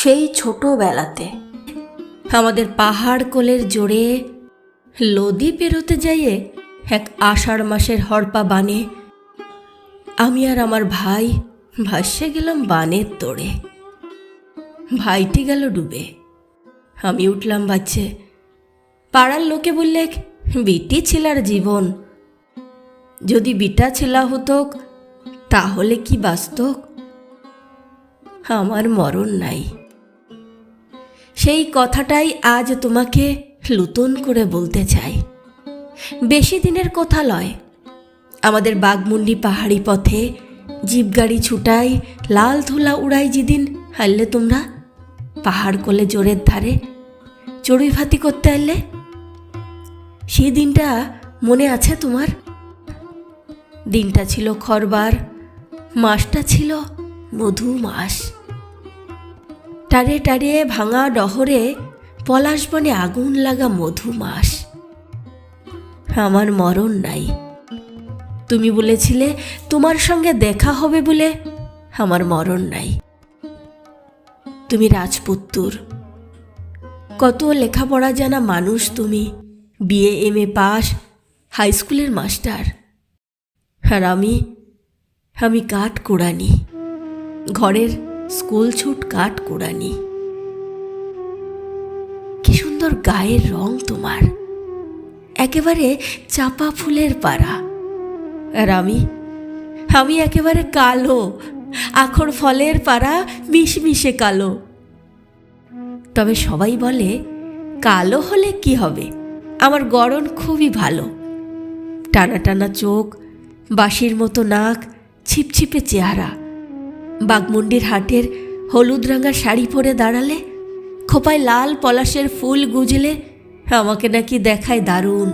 সেই ছোটবেলাতে। আমাদের পাহাড় কোলের জোরে লদি পেরোতে যাইয়ে এক আষাঢ় মাসের হরপা বানে আমি আর আমার ভাই ভাসে গেলাম বানের তোড়ে। ভাইটি গেল ডুবে। আমি উঠলাম বাচ্চে পাড়ার লোকে বললে বিটি ছিলার জীবন। যদি বিটা ছেলা হতোক তাহলে কি বাস্তব আমার মরণ নাই। সেই কথাটাই আজ তোমাকে লুতন করে বলতে চাই। বেশি দিনের কথা লয় আমাদের বাগমুন্ডি পাহাড়ি পথে জিপ গাড়ি ছুটাই, লাল ধুলা উড়াই যেদিন হারলে তোমরা পাহাড় কোলে জোরের ধারে চড়ুই ভাতি করতে আনলে সেই দিনটা মনে আছে তোমার? দিনটা ছিল খরবার, মাসটা ছিল মধু মাস টারে টারে ভাঙা ডহরে পলাশ বনে আগুন লাগা মধু মাস। আমার মরণ নাই। তুমি বলেছিলে তোমার সঙ্গে দেখা হবে বলে আমার মরণ নাই। তুমি রাজপুত্তুর। কত লেখাপড়া জানা মানুষ তুমি, BA M A pass, high স্কুলের মাস্টার। আর আমি আমি কাঠ কোড়ানি ঘরের স্কুল ছুট কাঠ কোড়ানি কি সুন্দর গায়ের রং তোমার। একেবারে চাপা ফুলের পাড়া। আর আমি আমি একেবারে কালো। আখর ফলের পাড়া মিশমিশে কালো। তবে সবাই বলে, কালো হলে কি হবে? আমার গড়ন খুবই ভালো। টানা টানা চোখ, বাঁশির মতো নাক, ছিপছিপে চেহারা। বাগমুন্ডির হাটের হলুদ রাঙা শাড়ি পরে দাঁড়ালে, খোপায় লাল পলাশের ফুল গুজলে আমাকে নাকি দেখায় দারুণ।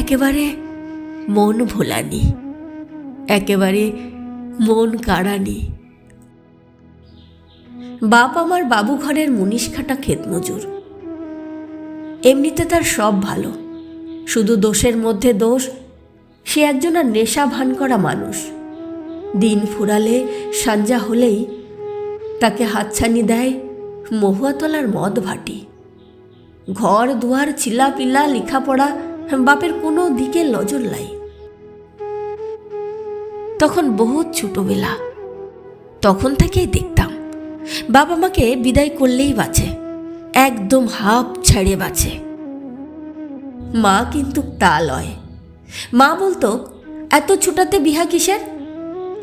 একেবারে মন ভোলানি, একেবারে মন কাড়ানি। বাপ আমার বাবু ঘরের মুনিশ খাটা ক্ষেত এমনিতে তার সব ভালো, শুধু দোষের মধ্যে দোষ, সে একজন আর নেশা ভান করা মানুষ। দিন ফুরালে সাঞ্জা হলেই তাকে হাতছানি দেয় মহুয়াতলার মদ ভাটি। ঘর, দুয়ার চিলা পিলা লেখাপড়া, বাপের কোনো দিকে নজর লাই তখন বহুত ছোটবেলা। তখন থেকেই দেখতাম বাবা মাকে বিদায় করলেই বাঁচে, একদম হাফ ছেড়ে বাঁচে। মা কিন্তু তা লয়। মা বলতো, এত ছোটাতে বিহা কিসের?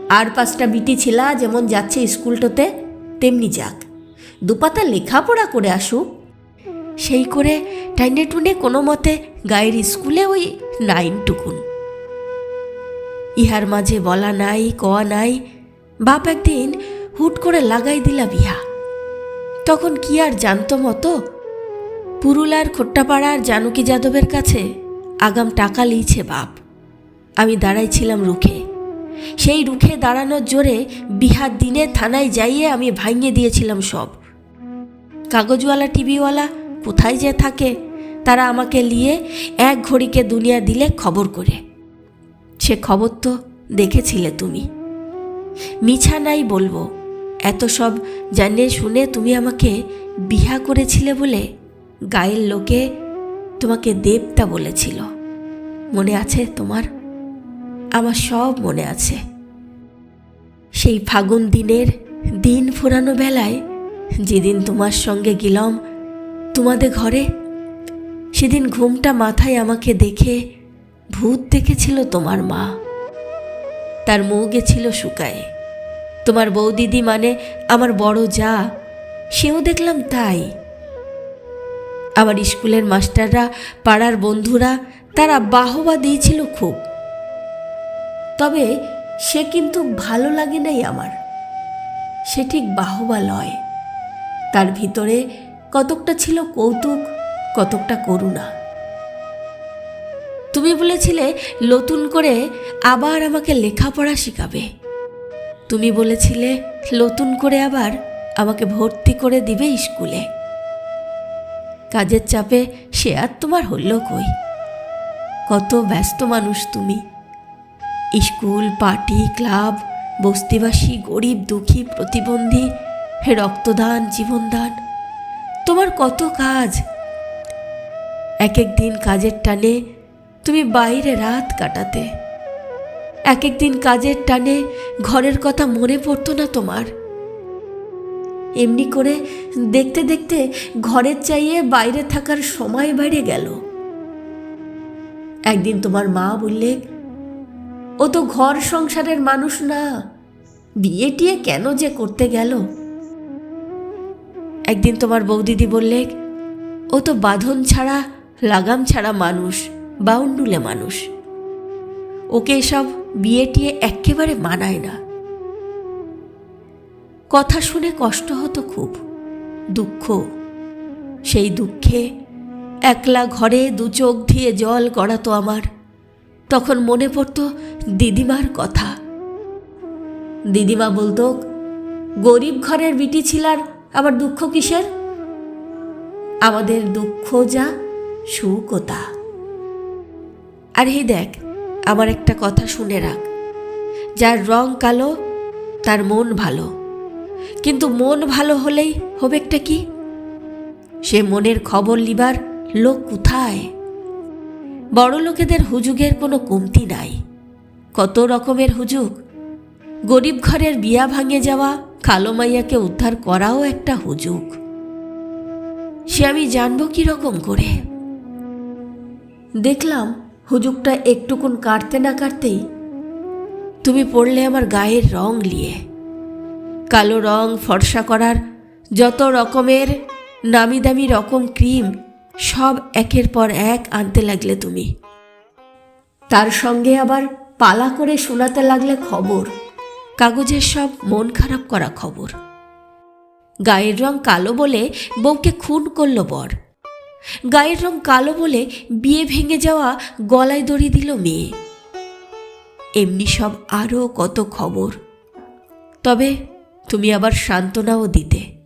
আর পাঁচটা বিটি ছিলা যেমন যাচ্ছে স্কুলটোতে, তেমনি যাক। দুপাতা লেখাপড়া করে আসুক। সেই করে টাইনে টুনে কোনো মতে গায়ের স্কুলে ওই নাইন টুকুন ইহার মাঝে বলা নাই, কয়া নাই, বাপ একদিন হুট করে লাগাই দিলা বিহা। তখন কি আর জানতো মতো? পুরুলার খোট্টাপাড়ার জানকী যাদবের কাছে আগাম টাকা লিয়েছে বাপ। আমি দাঁড়াইছিলাম রুখে। সেই রুখে দাঁড়ানোর জোরে বিহার দিনে থানায় যাইয়ে আমি ভাঙিয়ে দিয়েছিলাম সব। কাগজওয়ালা, টিভিওয়ালা কোথায় যে থাকে, তারা আমাকে নিয়ে এক ঘড়িকে দুনিয়া দিলে খবর করে। সে খবর তো দেখেছিলে তুমি। মিছা নাই বলব, এত সব জানে শুনে তুমি আমাকে বিহা করেছিলে বলে গায়ের লোকে তোমাকে দেবতা বলেছিল। মনে আছে তোমার? আমার সব মনে আছে। সেই ফাগুন দিনের দিন ফোরানো বেলায় যেদিন তোমার সঙ্গে গেলাম তোমাদের ঘরে, সেদিন ঘুমটা মাথায় আমাকে দেখে ভূত দেখেছিল তোমার মা। তার মুখ গেছিল শুকায়। তোমার বৌদিদি মানে আমার বড় যা, সেও দেখলাম তাই। আমার স্কুলের মাস্টাররা, পাড়ার বন্ধুরা, তারা বাহবা দিয়েছিল খুব। তবে সে কিন্তু ভালো লাগে নাই আমার। সে ঠিক বাহবা লয়। তার ভিতরে কতকটা ছিল কৌতুক, কতকটা করুণা। তুমি বলেছিলে নতুন করে আবার আমাকে লেখাপড়া শেখাবে। তুমি বলেছিলে নতুন করে আবার আমাকে ভর্তি করে দিবে স্কুলে। কাজের চাপে সে আর তোমার হলো কই? কত ব্যস্ত মানুষ তুমি। স্কুল, পার্টি, ক্লাব, বস্তিবাসী, গরিব, দুঃখী, প্রতিবন্ধী, রক্তদান, জীবনদান, তোমার কত কাজ? এক এক দিন কাজের টানে তুমি বাইরে রাত কাটাতে। এক এক দিন কাজের টানে ঘরের কথা মনে পড়তো না তোমার। এমনি করে দেখতে দেখতে ঘরের চাইয়ে বাইরে থাকার সময় বেড়ে গেল। একদিন তোমার মা বললে ও তো ঘর সংসারের মানুষ না। বিয়ে টিয়ে কেন যে করতে গেল? একদিন তোমার বৌদিদি বললে, ও তো বাঁধন ছাড়া, লাগাম ছাড়া মানুষ, বাউন্ডুলে মানুষ। ওকে এসব বিয়ে টিয়ে একেবারে মানায় না। কথা শুনে কষ্ট হতো খুব, দুঃখ। সেই দুঃখে একলা ঘরে দু চোখ দিয়ে জল গড়াতো আমার। তখন মনে পড়তো দিদিমার কথা। দিদিমা বলতো, গরিব ঘরের বিটি ছিলার, আবার দুঃখ কিসের? আমাদের দুঃখ যা সুখও তা। আর হে দেখ, আমার একটা কথা শুনে রাখ। যার রং কালো, তার মন ভালো। কিন্তু মন ভালো হলেই হবে একটা কি? সে মনের খবর লিবার লোক কোথায়? বড় লোকেদের হুজুগের কোনো কমতি নাই। কত রকমের হুজুগ। গরিব ঘরের বিয়া ভাঙে যাওয়া কালো মাইয়াকে উদ্ধার করাও একটা হুজুগ। সে আমি জানব রকম করে। দেখলাম হুজুগটা একটুকুন কাটতে না কাটতেই তুমি পড়লে আমার গায়ের রং লিয়ে কালো রং ফর্সা করার যত রকমের নামি দামি রকম ক্রিম সব একের পর এক আনতে লাগলে তুমি। তার সঙ্গে আবার পালা করে শোনাতে লাগলে খবর। কাগজের সব মন খারাপ করা খবর। গায়ের রং কালো বলে বউকে খুন করল বর। গায়ের রং কালো বলে বিয়ে ভেঙে যাওয়া গলায় দড়ি দিল মেয়ে। এমনি সব আরও কত খবর। তবে তুমি আবার সান্ত্বনাও দিতে।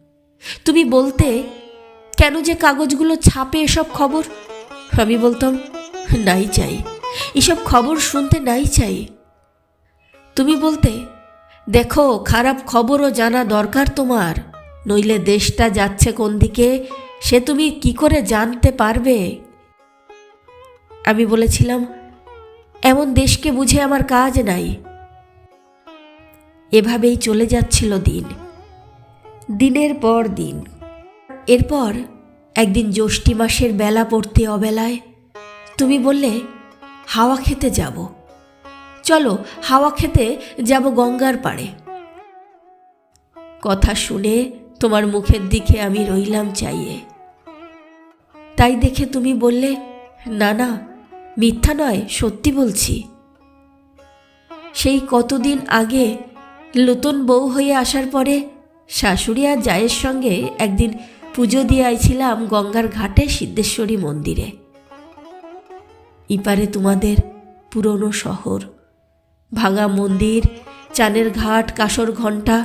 তুমি বলতে কেন যে কাগজগুলো ছাপে এসব খবর? আমি বলতাম, নাই চাই। এসব খবর শুনতে নাই চাই। তুমি বলতে, দেখো, খারাপ খবরও জানা দরকার তোমার। নইলে দেশটা যাচ্ছে কোন দিকে, সে তুমি কি করে জানতে পারবে? আমি বলেছিলাম, এমন দেশকে বুঝে আমার কাজ নাই। এভাবেই চলে যাচ্ছিল দিন। দিনের পর দিন। এরপর একদিন জ্যৈষ্ঠী মাসের বেলা পড়তে অবেলায় তুমি বললে, হাওয়া খেতে যাব। চলো, হাওয়া খেতে যাব গঙ্গার পাড়ে। কথা শুনে তোমার মুখের দিকে আমি রইলাম চাইয়ে। তাই দেখে তুমি বললে, না না, মিথ্যা নয়, সত্যি বলছি। সেই কতদিন আগে নতুন বউ হয়ে আসার পরে শাশুড়ি আর জায়ের সঙ্গে একদিন পুজো দিয়ে আইছিলাম গঙ্গার ঘাটে সিদ্ধেশ্বরী মন্দিরে। ইপারে তোমাদের পুরনো শহর, ভাঙা মন্দির, চানের ঘাট, কাসর ঘণ্টা।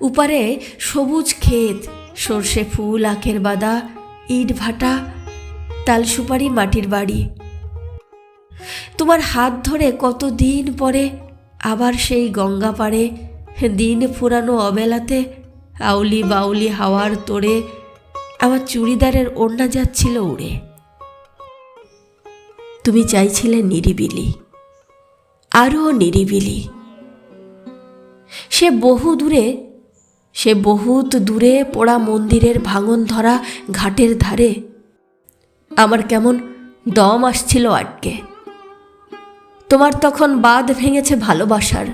উপারে সবুজ ক্ষেত, সর্ষে ফুল, আখের বাদা, ইট ভাটা, তাল সুপারি মাটির বাড়ি। তোমার হাত ধরে কত দিন পরে আবার সেই গঙ্গা পাড়ে দিন ফুরানো অবেলাতে আউলি বাউলি হাওয়ার তোড়ে আমার চুড়িদারের ওড়না যাচ্ছিল উড়ে। তুমি চাইছিলে নিরিবিলি, আরও নিরিবিলি। সে বহু দূরে, সে বহুত দূরে পোড়া মন্দিরের ভাঙন ধরা ঘাটের ধারে। আমার কেমন দম আসছিল আটকে। তোমার তখন বাদ ভেঙেছে ভালোবাসার।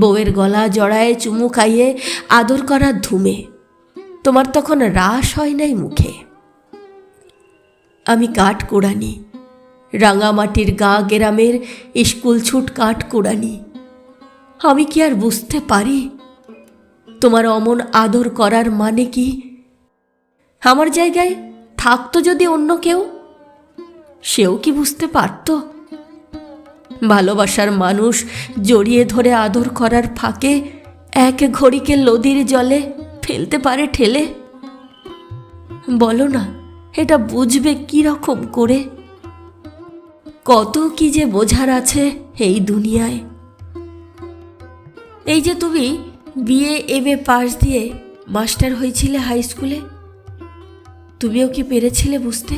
বউয়ের গলা জড়ায় চুমু খাইয়ে আদর করার ধুমে। তোমার তখন রাস হয় নাই মুখে। আমি কাঠ কোড়ানি রাঙামাটির গা গেরামের স্কুল ছুট কাঠ কোড়ানি। আমি কি আর বুঝতে পারি? তোমার অমন আদর করার মানে কি? আমার জায়গায় থাকতো যদি অন্য কেউ? সেও কি বুঝতে পারতো? ভালোবাসার মানুষ জড়িয়ে ধরে আদর করার ফাঁকে এক ঘড়িকে লদির জলে ফেলতে পারে ঠেলে। বলো না, এটা বুঝবে কি রকম করে? কত কি যে বোঝার আছে এই দুনিয়ায়। এই যে তুমি বিএ এম এ পাশ দিয়ে মাস্টার হয়েছিলে হাই স্কুলে, তুমিও কি পেরেছিলে বুঝতে?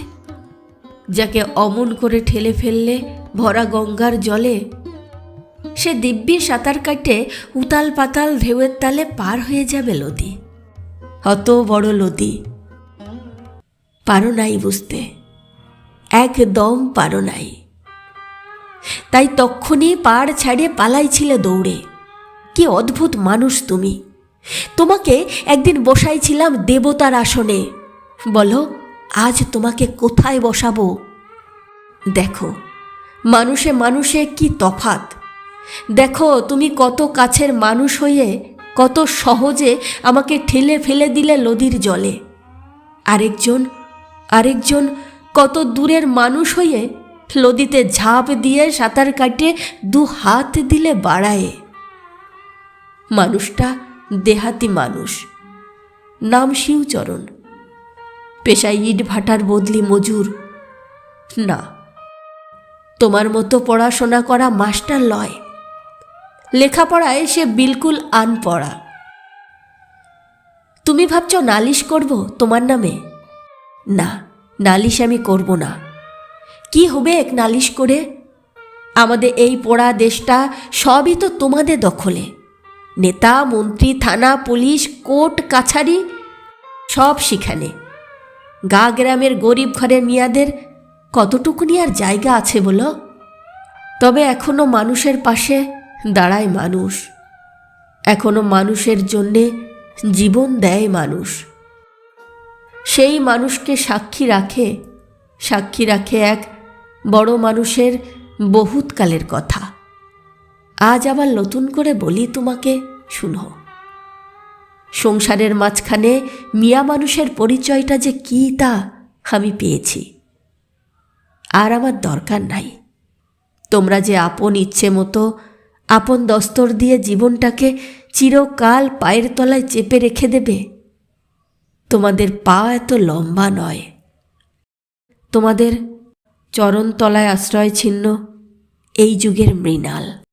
যাকে অমন করে ঠেলে ফেললে ভরা গঙ্গার জলে। সে দিব্যি সাঁতার কাটে উতাল পাতাল ঢেউয়ের তালে পার হয়ে যাবে লদি। অত বড় লদি। পারো নাই বুঝতে। একদম পারো নাই। তাই তক্ষুনি পাড় ছাড়িয়ে পালাইছিলে দৌড়ে। কি অদ্ভুত মানুষ তুমি। তোমাকে একদিন বসাইছিলাম দেবতার আসনে। বলো, আজ তোমাকে কোথায় বসাবো? দেখো। মানুষে মানুষে কি তফাত? দেখো, তুমি কত কাছের মানুষ হয়ে কত সহজে আমাকে ঠেলে ফেলে দিলে নদীর জলে। আরেকজন আরেকজন কত দূরের মানুষ হয়ে নদীতে ঝাঁপ দিয়ে সাঁতার কাটে দু হাত দিলে বাড়ায়। মানুষটা দেহাতি মানুষ। নাম শিবচরণ। পেশায় ইট ভাটার বদলি মজুর। না তোমার মতো পড়াশোনা করা মাস্টার লয়। লেখাপড়ায় সে বিলকুল আনপড়া। তুমি ভাবছ নালিশ করব তোমার নামে? না, নালিশ আমি করব না। কি হবে এক নালিশ করে? আমাদের এই পোড়া দেশটা সবই তো তোমাদের দখলে। নেতা, মন্ত্রী, থানা, পুলিশ, কোর্ট, কাছারি, সব সেখানে। গা গ্রামের গরিব ঘরের মিয়াদের কতটুকুনি আর জায়গা আছে বলো? তবে এখনও মানুষের পাশে দাঁড়ায় মানুষ। এখনও মানুষের জন্যে জীবন দেয় মানুষ। সেই মানুষকে সাক্ষী রাখে সাক্ষী রাখে এক বড় মানুষের বহুতকালের কথা। আজ আবার নতুন করে বলি তোমাকে, শুনো। সংসারের মাঝখানে মিয়া মানুষের পরিচয়টা যে কী তা আমি পেয়েছি। আর আমার দরকার নাই। তোমরা যে আপন ইচ্ছে মতো, আপন দস্তর দিয়ে জীবনটাকে চিরকাল পায়ের তলায় চেপে রেখে দেবে। তোমাদের পা এত লম্বা নয়। তোমাদের চরণতলায় আশ্রয় ছিন্ন এই যুগের মৃণাল।